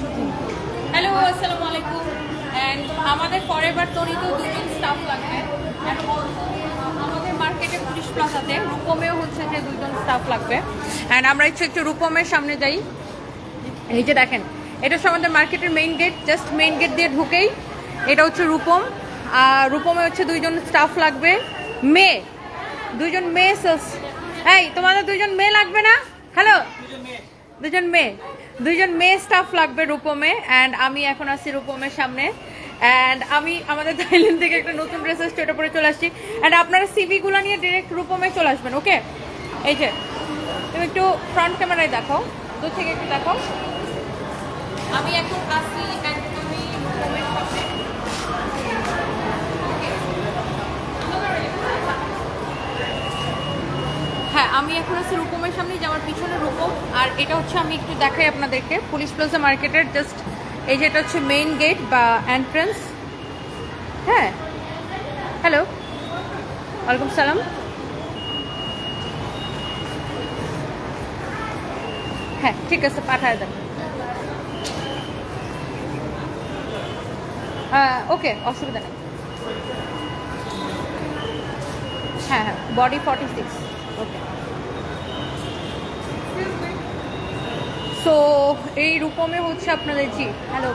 Hello আসসালামু আলাইকুম। And আমাদের ফরেভার তরিতেও দুজন স্টাফ লাগবে। আমাদের মার্কেটে পুলিশ প্লাজাতে রূপমেও হচ্ছে যে দুজন স্টাফ লাগবে। অ্যান্ড আমরা একটু একটু রূপমের সামনে যাই। যে দেখেন, এটা হচ্ছে আমাদের মার্কেটের main gate just main gate দিয়ে ঢুকেই এটা হচ্ছে রূপম। আর রূপমে হচ্ছে দুইজন স্টাফ লাগবে। মেয়ে, দুইজন মেয়ে sales- এই, তোমাদের দুইজন মেয়ে লাগবে না? হ্যালো দুজন মেয়ে। দুজন মেয়ে স্টাফ লাগবে রূপমে অ্যান্ড আমি এখন আসছি রূপমের সামনে। অ্যান্ড আমি আমাদের থাইল্যান্ড থেকে একটা নতুন ড্রেস এসছে ওটা পরে চলে আসছি। অ্যান্ড আপনারা সিভিগুলো নিয়ে ডিরেক্ট রূপমে চলে আসবেন ওকে এই যে, তুমি একটু ফ্রন্ট ক্যামেরায় দেখো, দূর থেকে একটু দেখো। আমি এখন আসি তুমি রূপমের আমি এখন আছি রূপমের সামনে যে আমার পিছনে রূপম। আর এটা হচ্ছে আমি একটু দেখাই আপনাদেরকে। পুলিশ প্লাজা মার্কেটের জাস্ট এই যে এটা হচ্ছে মেইন গেট বা এন্ট্রান্স হ্যাঁ? হ্যালো ওয়ালাইকুম সালাম। হ্যাঁ ঠিক আছে, পাঠায় দেন। ওকে অসুবিধা নেই। হ্যাঁ হ্যাঁ body forty six okay so এই রূপমে হচ্ছে আপনাদের জি hello.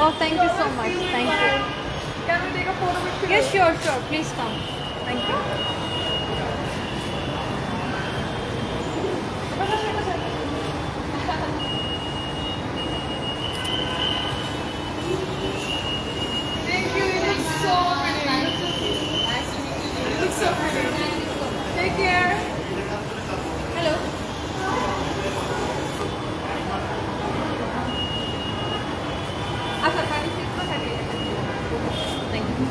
Oh thank you so much thank you Can we take a photo with you? Yes sure sure please come thank you Thank you. You look so pretty. You look so pretty. Take care. Hello আচ্ছা thirty six বা thirty thank you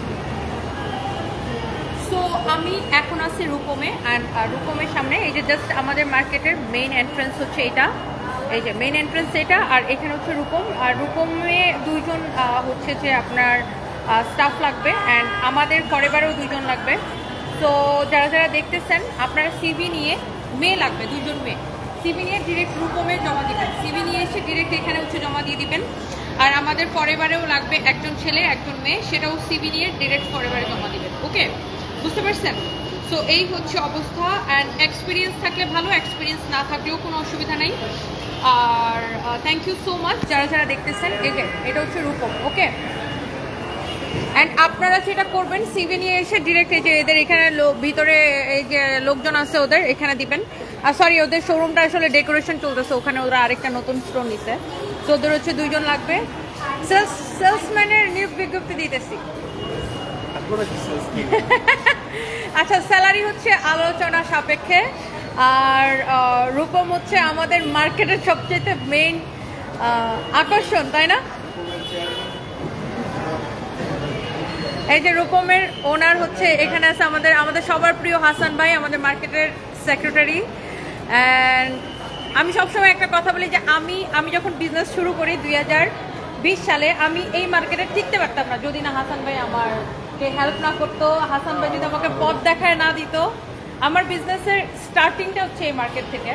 so আমি এখন আছি রূপমে and রূপমের সামনে এই যে just আমাদের মার্কেটের মেইন এন্ট্রান্স হচ্ছে এটা। এই যে মেইন এন্ট্রান্স এটা, আর এখানে হচ্ছে রূপম। আর রূপমে দুইজন হচ্ছে যে আপনার স্টাফ লাগবে অ্যান্ড আমাদের ফরেভারেও দুইজন লাগবে। তো যারা যারা দেখতেছেন, আপনারা সিভি নিয়ে মেয়ে লাগবে দুজন মেয়ে। সিভি নিয়ে ডিরেক্ট রূপমে জমা দিবেন। সিভি নিয়ে এসে ডিরেক্ট এখানে হচ্ছে জমা দিয়ে দিবেন। আর আমাদের ফরেভারেও লাগবে একজন ছেলে, একজন মেয়ে। সেটাও সিভি নিয়ে ডিরেক্ট ফরেভারে জমা দিবেন। ওকে বুঝতে পারছেন? সো এই হচ্ছে অবস্থা অ্যান্ড এক্সপিরিয়েন্স থাকলে ভালো এক্সপিরিয়েন্স না থাকলেও কোনো অসুবিধা নেই। আর থ্যাংক ইউ সো মাচ যারা যারা দেখতেছেন যে এটা হচ্ছে রূপম ওকে অ্যান্ড আপনারা যেটা করবেন সিভি নিয়ে এসে ডিরেক্ট এই যে এদের এখানে ভিতরে এই যে লোকজন আছে ওদের এখানে দিবেন। আর সরি ওদের শোরুমটা আসলে ডেকোরেশন চলতেছে ওখানে ওরা আরেকটা নতুন স্টোর নিছে। তো ওদের হচ্ছে দুইজন লাগবে। সেলস সেলসম্যানের নিয়োগ বিজ্ঞপ্তি দিতেছি। আচ্ছা স্যালারি হচ্ছে আলোচনা সাপেক্ষে, আর রূপম হচ্ছে আমাদের মার্কেটের সবচেয়ে মেইন আকর্ষণ, তাই না? এই যে রূপমের ওনার হচ্ছে, এখানে আছে আমাদের আমাদের সবার প্রিয় হাসান ভাই, আমাদের মার্কেটের সেক্রেটারি অ্যান্ড আমি সবসময় একটা কথা বলি যে আমি আমি যখন বিজনেস শুরু করি দুই সালে, আমি এই মার্কেটে টিকতে পারতাম না, যদি না হাসান ভাই আমারকে হেল্প না করতো, হাসান ভাই যদি আমাকে পথ দেখায় না দিত। আমার বিজনেসের স্টার্টিংটা হচ্ছে এই মার্কেট থেকে।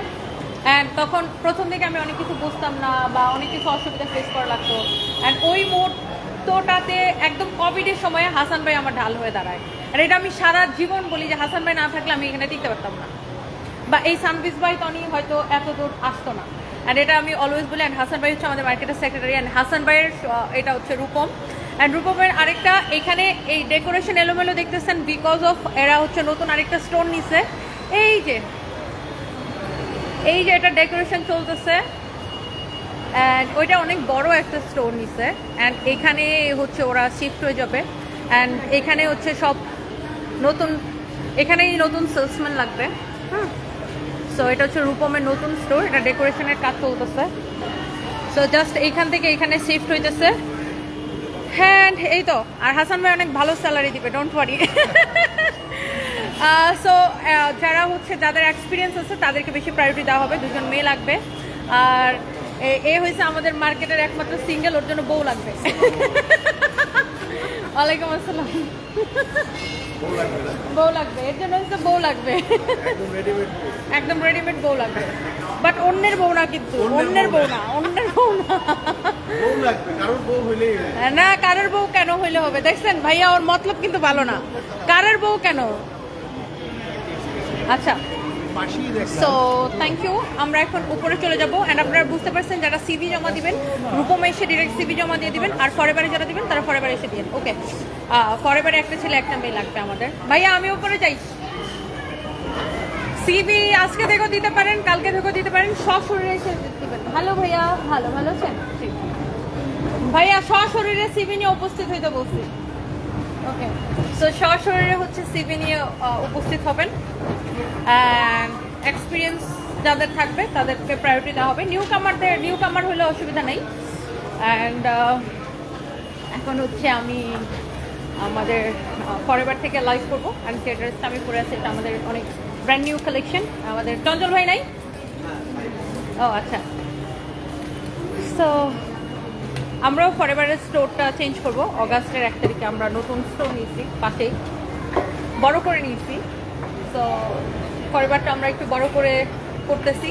অ্যান্ড তখন প্রথম দিকে আমি অনেক কিছু বুঝতাম না বা অনেক কিছু অসুবিধা ফেস করা লাগতো। অ্যান্ড ওই মুহূর্তটাতে একদম কোভিডের সময় হাসান ভাই আমার ঢাল হয়ে দাঁড়ায়। আর এটা আমি সারা জীবন বলি যে হাসান ভাই না থাকলে আমি এখানে টিকতে পারতাম না। বা এই সানবিজ ভাই তনি হয়তো এত দূর আসতো না। অ্যান্ড এটা আমি অলওয়েজ বলি অ্যান্ড হাসান ভাই হচ্ছে আমাদের মার্কেটের সেক্রেটারি অ্যান্ড হাসান ভাইয়ের এটা হচ্ছে রূপম। অ্যান্ড রূপমের আরেকটা, এখানে এই ডেকোরেশন এলোমেলো দেখতেছেন বিকজ অফ এরা হচ্ছে নতুন আরেকটা স্টোন নিছে। এই যে এই যে এটা ডেকোরেশন চলতেছে। অ্যান্ড ওইটা অনেক বড় একটা স্টোর নিছে। অ্যান্ড এখানে হচ্ছে ওরা শিফট হয়ে যাবে। অ্যান্ড এখানে হচ্ছে সব নতুন, এখানেই নতুন সেলসম্যান লাগবে। হুম। সো এটা হচ্ছে রূপমের নতুন স্টোর এটা ডেকোরেশনের কাজ চলতেছে। সো জাস্ট এইখান থেকে এখানে শিফট হইতেছে। হ্যান্ড এই তো। আর হাসান ভাই অনেক ভালো স্যালারি দিবে ডোন্ট ওয়ারি সো যারা হচ্ছে যাদের এক্সপিরিয়েন্স আছে তাদেরকে বেশি প্রায়োরিটি দেওয়া হবে দুজন মেয়ে লাগবে। আর এ- এ হয়েছে আমাদের মার্কেটের একমাত্র সিঙ্গেল ওর জন্য বউ লাগবে। ওয়ালাইকুম আসসালাম। বউ লাগবে। এর জন্য হচ্ছে বউ লাগবে। একদম রেডিমেড বউ লাগবে। বাট অন্যের বউ না কিন্তু অন্যের বউ না। অন্যের বউ না। না কারের বউ কেন হইলে হবে? দেখছেন ভাইয়া ওর মতলব কিন্তু ভালো না। কারের বউ কেন? আচ্ছা। সো থ্যাংক ইউ আমরা এখন উপরে চলে যাব। এন্ড আপনারা বুঝতে পারছেন যারা সিভি জমা দিবেন রূপমে এসে ডিরেক্ট সিভি জমা দিয়ে দিবেন আর ফরেবারে যারা দিবেন তারা ফরেবারে এসে দিবেন। ওকে ফরেবারে একটা ছেলে একটা মেয়ে লাগবে আমাদের। ভাইয়া আমি উপরে যাই। সিভি আজকে থেকেও দিতে পারেন, কালকে থেকেও দিতে পারেন, সশরীরে এসে দিবেন ভালো ভাইয়া, ভালো ভালো আছেন। ভাইয়া, সশরীরে সিভি নিয়ে উপস্থিত হইতে বলছি। ওকে সো সশরীরে হচ্ছে সিভি নিয়ে উপস্থিত হবেন। এক্সপিরিয়েন্স যাদের থাকবে, তাদেরকে প্রায়োরিটি দেওয়া হবে। নিউ কামারদের নিউ কামার হলে অসুবিধা নেই। অ্যান্ড এখন হচ্ছে আমি আমাদের ফরেভার থেকে লাইভ করব। অ্যান্ড ড্রেসটা আমি পরে আছি, এটা আমাদের অনেক ব্র্যান্ড নিউ কালেকশন আমাদের চঞ্চল ভাই নাই? ও আচ্ছা। সো আমরাও ফরেভারের স্টোরটা চেঞ্জ করব। অগাস্টের এক তারিখে আমরা নতুন স্টোর নিয়েছি, পাশেই। বড় করে নিয়েছি। তো ফরেভারটা আমরা একটু বড় করে করতেছি।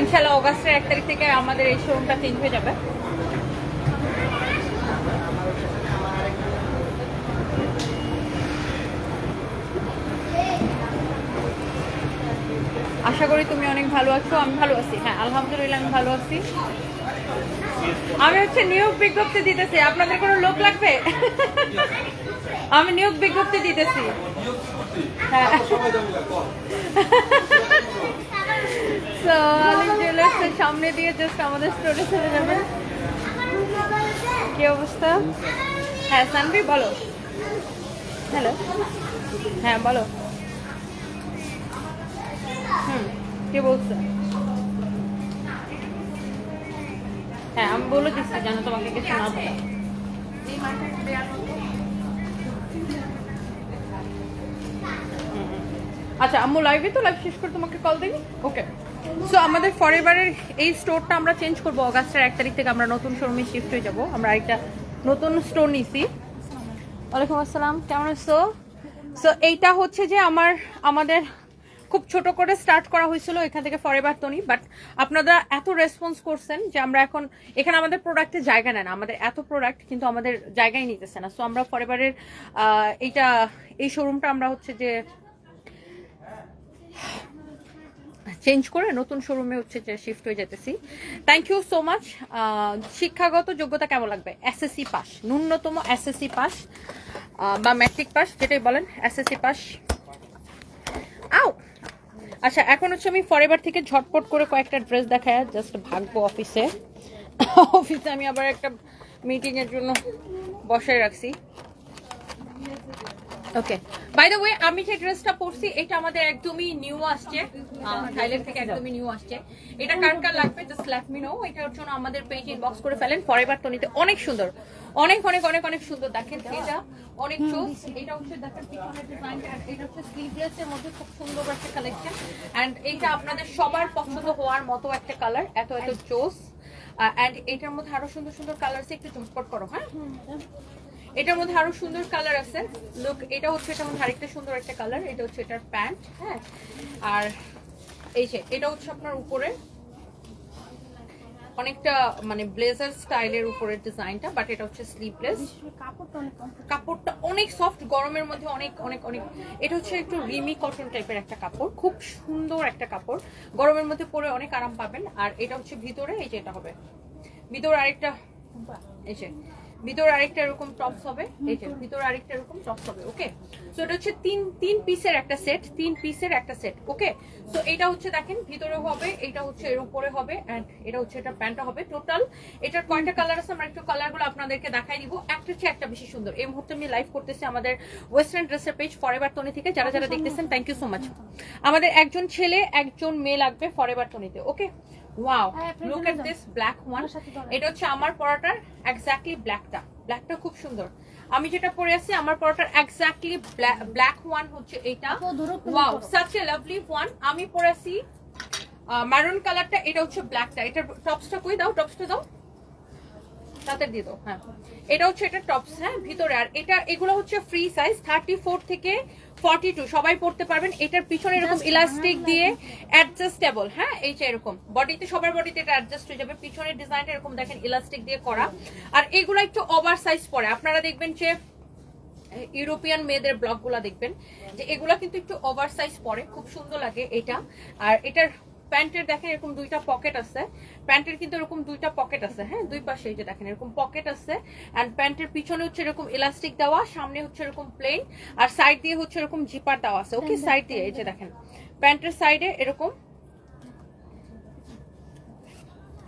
ইনশাল্লাহ অগাস্টের এক তারিখ থেকে আমাদের এই শোরুমটা চেঞ্জ হয়ে যাবে। আশা করি তুমি অনেক ভালো আছো, আমি ভালো আছি। হ্যাঁ আলহামদুলিল্লাহ, আমি ভালো আছি। আমি হচ্ছে নিয়োগ বিজ্ঞপ্তি দিতেছি, আপনাদের কোনো লোক লাগবে? আমি নিয়োগ বিজ্ঞপ্তি দিতেছি। হ্যাঁ। সামনে দিয়ে জাস্ট আমাদের স্টোরে চলে যাবেন কি অবস্থা? হ্যাঁ সানভি, বলো। হ্যালো। হ্যাঁ বলো। হুম, কে বলছে? হ্যাঁ আমি বলে দিচ্ছি যেন তোমাকে কিছু না বলে। আচ্ছা আম্মু লাইভে তো? লাইভ শেষ করে তোমাকে কল দিবি ওকে সো আমাদের ফরেভারের এই স্টোরটা আমরা চেঞ্জ করব অগাস্টের এক তারিখ থেকে আমরা নতুন শোরুমে শিফট হয়ে যাব। আমরা আরেকটা নতুন স্টোর নিছি। ওয়ালাইকুম আসসালাম, কেমন আছো? সো এইটা হচ্ছে যে আমার, আমাদের খুব ছোট করে স্টার্ট করা হয়েছিল এখান থেকে ফরেভার তনি বাট আপনারা এত রেসপন্স করছেন যে আমরা এখন, এখানে আমাদের প্রোডাক্টের জায়গা নেয় না, আমাদের এত প্রোডাক্ট কিন্তু আমাদের জায়গায় নিতেছে না। সো আমরা ফরেভারের এইটা, এই শোরুমটা আমরা হচ্ছে যে চেঞ্জ করে নতুন শোরুমে হচ্ছে যে শিফট হয়ে যেতেছি। থ্যাংক ইউ সো মাচ শিক্ষাগত যোগ্যতা কেমন লাগবে? এসএসসি পাস ন্যূনতম এসএসসি পাস বা ম্যাট্রিক পাস যেটাই বলেন এসএসসি পাস আও আচ্ছা এখন হচ্ছে আমি ফরেভার থেকে ঝটপট করে কয়েকটা ড্রেস দেখায় জাস্ট ভাগবো অফিসে অফিসে আমি আবার একটা মিটিংয়ের জন্য বসে রাখছি। ওকে বাই দ্য ওয়ে আমি যে ড্রেসটা পরছি, এটা আমাদের একদমই নিউ আসছে। থাইল্যান্ড থেকে একদমই নিউ আসছে। এটা কার কার লাগবে? জাস্ট লেট মি নো এটার জন্য আমাদের পেজ ইনবক্স করে ফেলেন। ফরএভার টনিতে অনেক সুন্দর। অনেক অনেক অনেক অনেক সুন্দর। দেখেন, এটা অনেক চোস এটা হচ্ছে, দেখেন পিছনের ডিজাইনটা এটা হচ্ছে স্লিভলেস এর মধ্যে খুব সুন্দর একটা কালেকশন এন্ড এটা আপনাদের সবার পছন্দ হওয়ার মতো একটা কালার এত এত চোস। এন্ড এটার মধ্যে আরও সুন্দর সুন্দর কালার একটু চমৎকার করো হ্যাঁ? এটার মধ্যে আরও সুন্দর কালার আছে। লুক এটা হচ্ছে, এটার মধ্যে আরেকটা সুন্দর একটা কালার এটা হচ্ছে, এটার প্যান্ট হ্যাঁ? আর এই যে, এটা হচ্ছে আপনার উপরে। অনেকটা মানে ব্লেজার স্টাইলের উপরের ডিজাইনটা বাট এটা হচ্ছে স্লিভলেস কাপড়টা অনেক সফট গরমের মধ্যে অনেক অনেক অনেক। এটা হচ্ছে একটু রিমি কটন টাইপের একটা কাপড়, খুব সুন্দর একটা কাপড়। গরমের মধ্যে পরে অনেক আরাম পাবেন। আর এটা হচ্ছে ভিতরে, এই যে এটা হবে। ভিতরে আরেকটা, এই যে ভিতরে আরেকটা এরকম টপস হবে এই যে ভিতরে আরেকটা এরকম টপস হবে ওকে সো এটা হচ্ছে তিন তিন পিসের একটা সেট তিন পিসের একটা সেট ওকে সো এটা হচ্ছে দেখেন ভিতরে হবে এটা হচ্ছে এর উপরে হবে এন্ড এটা হচ্ছে এটা প্যান্টটা হবে টোটাল এটার কয়টা কালার আছে? আমরা একটু কালারগুলো আপনাদেরকে দেখাই দিব। একটা হচ্ছে একটা বেশি সুন্দর। এই মুহূর্তে আমি লাইভ করতেছি আমাদের ওয়েস্টার্ন ড্রেসের পেজ ফরেভার টনি থেকে। যারা যারা দেখতেছেন থ্যাংক ইউ সো মাচ আমাদের একজন ছেলে একজন মেয়ে লাগবে forever টনিতে okay wow look at. This black one এটা হচ্ছে আমার পরাটার এক্স্যাক্টলি ব্ল্যাকটা ব্ল্যাকটা খুব সুন্দর। আমি যেটা পরে আছি আমার পরাটার এক্স্যাক্টলি ব্ল্যাক ওয়ান হচ্ছে এটা wow. Such a lovely one আমি পরে আছি মারুন কালারটা এটা হচ্ছে ব্ল্যাকটা এটা টপসটা কই দাও? টপসটা দাও। তাতে দিয়ে দাও হ্যাঁ। এটা হচ্ছে এটা টপস হ্যাঁ ভিতরে। আর এটা এগুলো হচ্ছে ফ্রি সাইজ থার্টি ফোর থেকে ফর্টি টু সবাই পড়তে পারবেন। এটার পিছনে এরকম ইলাস্টিক দিয়ে অ্যাডজাস্টেবল হ্যাঁ? এই যে এরকম। বডিতে সবার বডিতে এটা অ্যাডজাস্ট হয়ে যাবে। পিছনের ডিজাইনটা এরকম দেখেন ইলাস্টিক দিয়ে করা। আর এগুলো একটু ওভার সাইজ পরে। আপনারা দেখবেন যে ইউরোপিয়ান মেয়েদের ব্লগগুলো দেখবেন যে এগুলা কিন্তু একটু ওভার সাইজ পরে। খুব সুন্দর লাগে এটা। আর এটার প্যান্টের দেখেন এরকম দুইটা পকেট আছে। প্যান্টের কিন্তু এরকম দুইটা পকেট আছে হ্যাঁ? দুই পাশে এই যে দেখেন এরকম পকেট আছে। অ্যান্ড প্যান্টের পিছনে হচ্ছে এরকম ইলাস্টিক দেওয়া সামনে হচ্ছে এরকম প্লেন আর সাইড দিয়ে হচ্ছে এরকম জিপার দেওয়া আছে। ওকে সাইড দিয়ে এই যে দেখেন। প্যান্টের সাইডে এরকম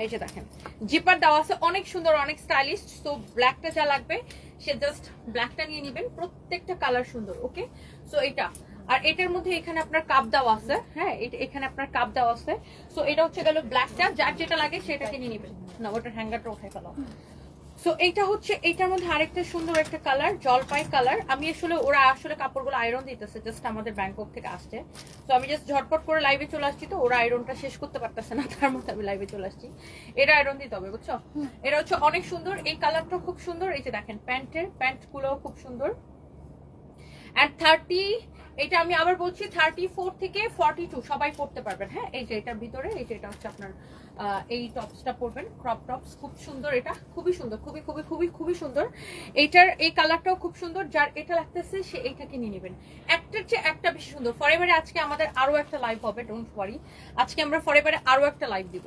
এই যে দেখেন। জিপার দেওয়া আছে অনেক সুন্দর অনেক স্টাইলিশ সো ব্ল্যাকটা যা লাগবে সে জাস্ট ব্ল্যাকটা নিয়ে নেবেন। প্রত্যেকটা কালার সুন্দর ওকে সো এটা আর এটার মধ্যে এখানে আপনার কাপ দেওয়া আছে। হ্যাঁ এখানে আপনার কাপ দেওয়া আছে। সো এটা হচ্ছে গেল ব্ল্যাকটা যার যেটা লাগে সেটা কিনে নেবেন। না ওটার হ্যাঙ্গারটা উঠে ফেলো। সো এইটা হচ্ছে এইটার মধ্যে আরেকটা সুন্দর একটা কালার জলপাই কালার আমি আসলে ওরা আসলে কাপড়গুলো আয়রন দিতেছে জাস্ট আমাদের ব্যাংকক থেকে আসছে। তো আমি জাস্ট ঝটপট করে লাইভে চলে আসছি তো ওরা আয়রনটা শেষ করতে পারতেছে না তার মধ্যে আমি লাইভে চলে আসছি। এটা আয়রন দিতে হবে বুঝছ? এটা হচ্ছে অনেক সুন্দর এই কালারটা খুব সুন্দর। এই যে দেখেন প্যান্টের প্যান্টগুলো খুব সুন্দর। অ্যান্ড থার্টি এটা আমি আবার বলছি থার্টি ফোর থেকে ফর্টি টু সবাই পড়তে পারবেন হ্যাঁ? এই যে এটার ভিতরে, এই যে এটা হচ্ছে আপনার এই টপসটা পরবেন ক্রপ টপস খুব সুন্দর এটা, খুবই সুন্দর, খুবই খুবই খুবই খুবই সুন্দর। এইটার এই কালারটাও খুব সুন্দর, যার এটা লাগতেছে, সে এইটাকে নিয়ে নেবেন। একটার চেয়ে একটা বেশি সুন্দর। ফরেভারে আজকে আমাদের আরও একটা লাইভ হবে ডোন্ট ওয়ারি আজকে আমরা ফরেভারে আরও একটা লাইভ দিব।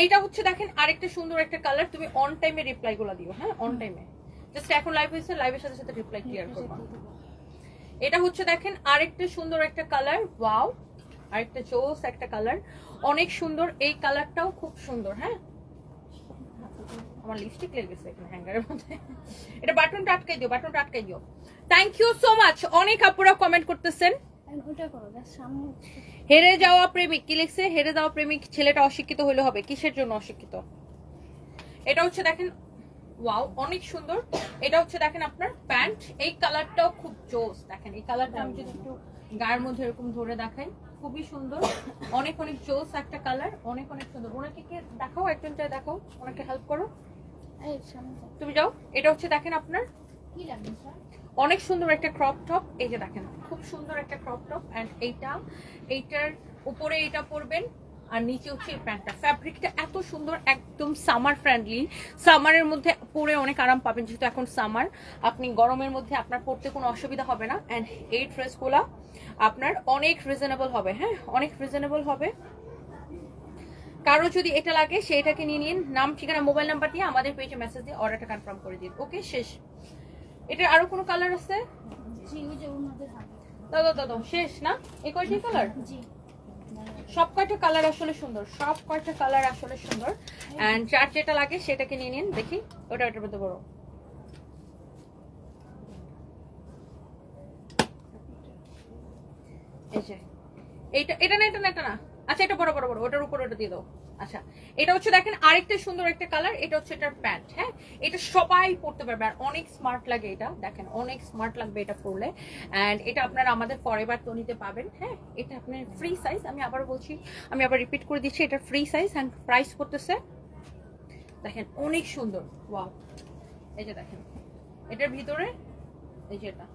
এইটা হচ্ছে, দেখেন, আরেকটা সুন্দর একটা কালার তুমি অন টাইমে রিপ্লাই গুলো দিও হ্যাঁ? অন টাইমে জাস্ট এখন লাইভ হয়েছে লাইভের সাথে সাথে রিপ্লাই ক্লিয়ার করবা। এটা হচ্ছে দেখেন আরেকটা সুন্দর একটা কালার ওয়াও আরেকটা চোস একটা কালার অনেক সুন্দর এই কালারটাও খুব সুন্দর হ্যাঁ? আমার লিপস্টিক লেগে গেছে এখানে হ্যাঙ্গারের মধ্যে। এটা বাটনটা আটকাই দিও বাটনটা আটকাই দিও। থ্যাংক ইউ সো মাচ অনেক আপুরা কমেন্ট করতেছেন। হেরে যাওয়া প্রেমিক কি লিখছে? হেরে যাওয়া প্রেমিক ছেলেটা অশিক্ষিত হলে হবে কিসের জন্য অশিক্ষিত? এটা হচ্ছে দেখেন ওয়াও অনেক সুন্দর। এটা হচ্ছে দেখেন আপনার প্যান্ট। এই কালারটাও খুব জোস দেখেন। এই কালারটা আমি যদি একটু গায়ের মধ্যে এরকম ধরে দেখাই খুবই সুন্দর। অনেক অনেক জোস একটা কালার অনেক অনেক সুন্দর। ওনাকে কে দেখাও একজন চাই দেখাও ওনাকে হেল্প করো। তুমি যাও। এটা হচ্ছে দেখেন আপনার অনেক সুন্দর একটা ক্রপ টপ এই যে দেখেন খুব সুন্দর একটা ক্রপ টপ অ্যান্ড এইটা এইটার উপরে এটা পরবেন। আর নিচে হচ্ছে এই প্যান্টটা। ফ্যাব্রিকটা এত সুন্দর একদম সামার ফ্রেন্ডলি সামারের মধ্যে পরে অনেক আরাম পাবেন যেহেতু এখন সামার আপনি গরমের মধ্যে আপনার পরতে কোনো অসুবিধা হবে না। অ্যান্ড এই ড্রেসগুলা আপনার অনেক রিজনেবল হবে হ্যাঁ? অনেক রিজনেবল হবে। কারও যদি এটা লাগে সেটাকে নিয়ে নিন। নাম ঠিকানা মোবাইল নাম্বার দিয়ে আমাদের পেজে মেসেজ দিয়ে অর্ডারটা কনফার্ম করে দিন। ওকে শেষ। এটার আরও কোনো কালার আছে? দাও দাও শেষ না? এই কয়টি কালার জি। সব কয়টা কালার আসলে সুন্দর সব কয়টা কালার আসলে সুন্দর। অ্যান্ড চার যেটা লাগে সেটাকে নিয়ে নিন, দেখি, ওটা ওটার মধ্যে বড় এই যে, এইটা, এটা না এটা না এটা না। আচ্ছা এটা বড় বড় বড় ওটার উপর ওটা দিয়ে দাও। আচ্ছা এটা হচ্ছে দেখেন আরেকটা সুন্দর একটা কালার এটা হচ্ছে এটার প্যান্ট হ্যাঁ? এটা সবাই পড়তে পারবে আর অনেক স্মার্ট লাগে এটা, দেখেন অনেক স্মার্ট লাগবে এটা পরলে। এন্ড এটা আপনারা আমাদের ফরেভার তনিতে পাবেন হ্যাঁ? এটা আপনার ফ্রি সাইজ আমি আবার বলছি, আমি আবার রিপিট করে দিচ্ছি, এটা ফ্রি সাইজ অ্যান্ড প্রাইস করতেছে দেখেন অনেক সুন্দর ওয়াও এই যে দেখেন, এটার ভিতরে, এই যে এটা,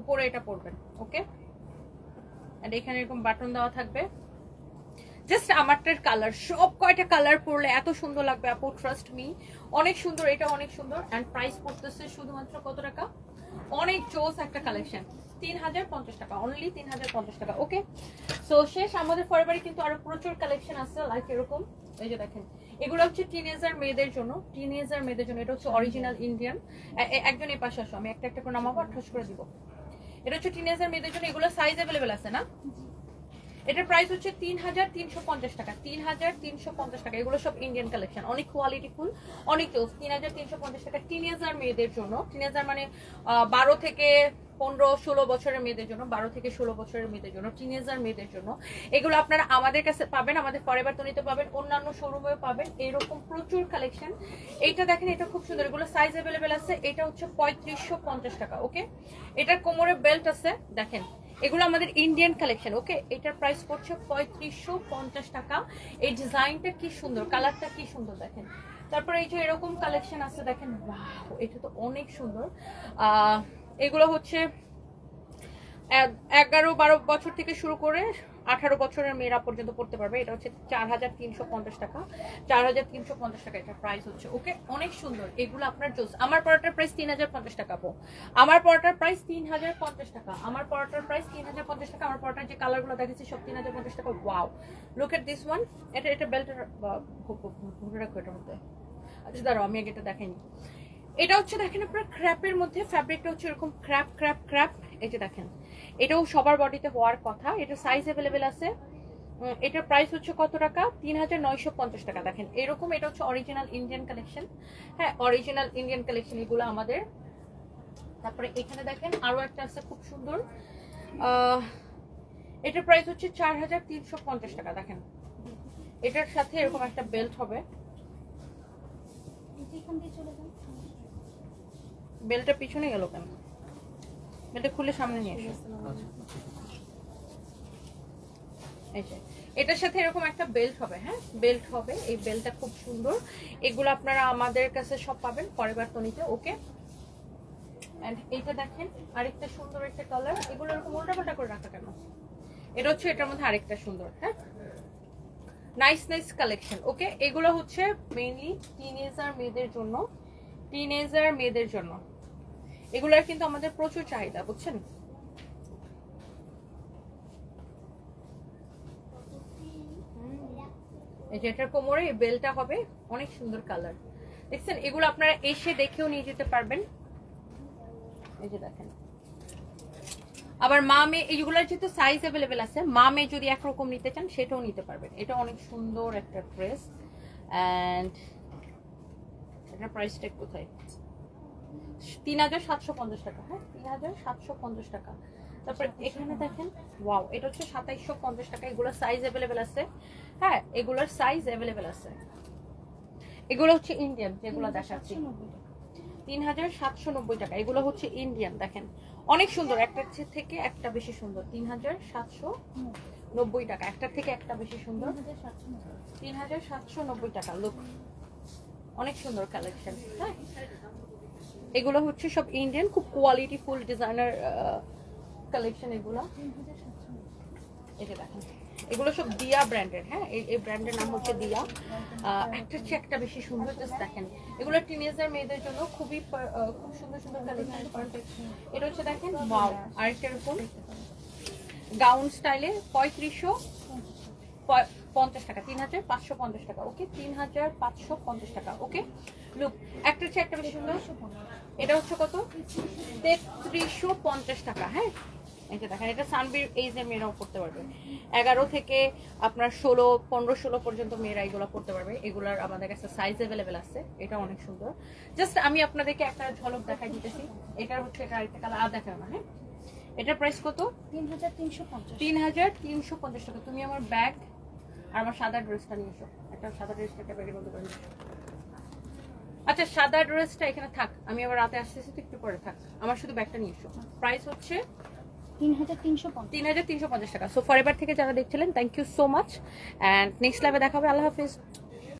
উপরে এটা পরবেন ওকে আর এখানে এরকম বাটন দেওয়া থাকবে। জাস্ট আমারটার কালার সব কয়টা কালার পরলে এত সুন্দর লাগবে আপু ট্রাস্ট মি অনেক সুন্দর, এটা অনেক সুন্দর। অ্যান্ড প্রাইস পড়তেছে শুধুমাত্র কত টাকা? অনেক জোস একটা কালেকশন তিন হাজার পঞ্চাশ টাকা অনলি তিন হাজার পঞ্চাশ টাকা ওকে সো শেষ, আমাদের ফরবারে কিন্তু আরও প্রচুর কালেকশন আছে লাইক এরকম। এই যে দেখেন, এগুলো হচ্ছে টিনেজার মেয়েদের জন্য টিনেজার মেয়েদের জন্য। এটা হচ্ছে অরিজিনাল ইন্ডিয়ান একজন এই পাশে আসো, আমি একটা একটা করে নামাবো আর ঠোস করে দিব। এটা হচ্ছে টিনেজার মেয়েদের জন্য, এগুলো সাইজ অ্যাভেলেবেল আছে না? এটার প্রাইস হচ্ছে তিন হাজার তিনশো পঞ্চাশ টাকা। তিন হাজার তিনশো পঞ্চাশ টাকা। এগুলো সব ইন্ডিয়ান কালেকশন অনেক কোয়ালিটি ফুল, অনেক জোস তিন হাজার তিনশো পঞ্চাশ টাকা টিনেজার মেয়েদের জন্য। টিনেজার মানে বারো থেকে পনেরো, ষোলো বছরের মেয়েদের জন্য, বারো থেকে ষোলো বছরের মেয়েদের জন্য টিনেজার মেয়েদের জন্য। এগুলো আপনারা আমাদের কাছে পাবেন, আমাদের ফরেভার তনিতে পাবেন, অন্যান্য শোরুমেও পাবেন। এরকম প্রচুর কালেকশন এইটা দেখেন, এটা খুব সুন্দর। এগুলো সাইজ অ্যাভেলেবেল আছে। এটা হচ্ছে পঁয়ত্রিশশো পঞ্চাশ টাকা ওকে এটার কোমরে বেল্ট আছে, দেখেন। এগুলো আমাদের ইন্ডিয়ান কালেকশন ওকে এটার প্রাইস পড়ছে পঁয়ত্রিশশো পঞ্চাশ টাকা। এই ডিজাইনটা কি সুন্দর কালারটা কি সুন্দর দেখেন। তারপরে এই যে এরকম কালেকশন আছে, দেখেন এটা তো অনেক সুন্দর। এগুলো হচ্ছে এগারো বারো বছর থেকে শুরু করে আঠারো বছরের মেয়েরা পর্যন্ত পড়তে পারবে। এটা হচ্ছে চার হাজার তিনশো পঞ্চাশ টাকা। চার হাজার তিনশো পঞ্চাশ টাকা এটা প্রাইস হচ্ছে। ওকে অনেক সুন্দর। এগুলো আপনার জোস আমার পরোটার প্রাইস তিন হাজার পঞ্চাশ টাকা পো আমার পরোটার প্রাইস তিন হাজার পঞ্চাশ টাকা। আমার পরোটার প্রাইস তিন হাজার পঞ্চাশ টাকা। আমার পরোটার যে কালারগুলো দেখেছি সব তিন হাজার পঞ্চাশ টাকা। Wow look at this one এটা এটা বেল্টের ভরে রাখো এটার মধ্যে। আচ্ছা দাঁড়াও, আমি আগে এটা দেখাইনি। এটা হচ্ছে, দেখেন আপনার ক্র্যাপের মধ্যে ফ্যাব্রিকটা হচ্ছে এরকম ক্র্যাপ ক্র্যাপ ক্র্যাপ এই যে দেখেন। এটাও সবার বডিতে হওয়ার কথা। এটা সাইজ অ্যাভেলেবেল আছে। এটার প্রাইস হচ্ছে কত টাকা? তিন হাজার নয়শো পঞ্চাশ টাকা। দেখেন এরকম এটা হচ্ছে অরিজিনাল ইন্ডিয়ান কালেকশন হ্যাঁ অরিজিনাল ইন্ডিয়ান কালেকশন এগুলো আমাদের। তারপরে এখানে দেখেন আরও একটা আছে খুব সুন্দর। এটার প্রাইস হচ্ছে চার হাজার তিনশো পঞ্চাশ টাকা। দেখেন এটার সাথে এরকম একটা বেল্ট হবে। বেলটা পিছনে গেল কেন? বেলটা খুলে সামনে নিয়ে এসো। এটার সাথে এরকম একটা বেল্ট হবে হ্যাঁ? বেল্ট হবে এই বেল্টটা খুব সুন্দর। এগুলো আপনারা আমাদের কাছে সব পাবেন পরের তনিতে ওকে? এন্ড এইটা দেখেন আরেকটা সুন্দর একটা কালার এগুলো এরকম উল্টাপাল্টা করে রাখা কেন? এটা হচ্ছে এটার মধ্যে আরেকটা সুন্দর হ্যাঁ? Nice nice collection okay? এগুলো হচ্ছে মেইনলি টিনেজার মেয়েদের জন্য টিনেজার মেয়েদের জন্য। এগুলোর কিন্তু আমাদের প্রচুর চাহিদা, বুঝছেন? এই যে এটার কোমরে বেলটা হবে, অনেক সুন্দর কালার। দেখছেন, এগুলো আপনারা এসে দেখেও নিয়ে যেতে পারবেন। এই যে দেখেন। আবার মা মেয়ে, এইগুলোর যেহেতু সাইজ অ্যাভেলেবেল আছে, মা মেয়ে যদি একরকম নিতে চান, সেটাও নিতে পারবেন। এটা অনেক সুন্দর একটা ড্রেস অ্যান্ড এটার প্রাইসটা কোথায়? তিন হাজার সাতশো পঞ্চাশ টাকা হ্যাঁ তিন হাজার সাতশো পঞ্চাশ টাকা। তারপর এখানে দেখেন ওয়াও এটা হচ্ছে সাতাইশশো পঞ্চাশ টাকা এগুলোর সাইজ অ্যাভেলেবেল আছে। হ্যাঁ এগুলোর সাইজ অ্যাভেলেবেল আছে। এগুলো হচ্ছে ইন্ডিয়ান যেগুলো দেখাচ্ছি। তিন হাজার সাতশো নব্বই টাকা এগুলো হচ্ছে ইন্ডিয়ান দেখেন। অনেক সুন্দর একটার থেকে একটা বেশি সুন্দর। তিন হাজার সাতশো নব্বই টাকা একটার থেকে একটা বেশি সুন্দর। তিন হাজার সাতশো নব্বই টাকা। লোক অনেক সুন্দর কালেকশন হ্যাঁ। এগুলো হচ্ছে সব ইন্ডিয়ান খুব কোয়ালিটি ফুল ডিজাইনার কালেকশন এগুলো। যে দেখেন, এগুলো সব দিয়া ব্র্যান্ডের হ্যাঁ? এই ব্র্যান্ডের নাম হচ্ছে দিয়া একটা চেয়ে একটা বেশি সুন্দর জাস্ট দেখেন। এগুলো টিনেজার মেয়েদের জন্য খুবই খুব সুন্দর সুন্দর কালেকশন এটা হচ্ছে দেখেন ওয়াও আরেকটা এরকম গাউন স্টাইলে পঁয়ত্রিশশো পঞ্চাশ টাকা, তিন হাজার পাঁচশো পঞ্চাশ টাকা ওকে তিন হাজার পাঁচশো পঞ্চাশ টাকা ওকে লুক একটা চেয়ে একটা বেশি সুন্দর। এটা হচ্ছে কত? তেত্রিশশো পঞ্চাশ টাকা হ্যাঁ? যে দেখেন এটা সানবির এইজের মেয়েরাও করতে পারবে। এগারো থেকে আপনার ষোলো পনেরো ষোলো পর্যন্ত মেয়েরা এগুলো করতে পারবে। এগুলার আমাদের কাছে সাইজ অ্যাভেলেবেল আছে। এটা অনেক সুন্দর। জাস্ট আমি আপনাদেরকে একটা ঝলক দেখাই দিতেছি। এটার হচ্ছে এটা আরেকটা কালার আর দেখাও না হ্যাঁ? এটার প্রাইস কত? তিন হাজার তিনশো পঞ্চাশ। তিন হাজার তিনশো পঞ্চাশ টাকা। তুমি আমার ব্যাগ আর আমার সাদা ড্রেসটা নিয়ে এসো। একটা সাদা ড্রেসটা একটা ব্যাগের মধ্যে করে। আচ্ছা সাদা ড্রেসটা এখানে থাক। আমি আবার রাতে আসতেছি তো একটু পরে থাক। আমার শুধু ব্যাগটা নিয়ে এসো। প্রাইস হচ্ছে তিন হাজার তিনশো পঞ্চাশ টাকা। সো ফরএভার থেকে যারা দেখছিলেন thank you so much and next লাইভে দেখা হবে। আল্লাহ হাফিজ।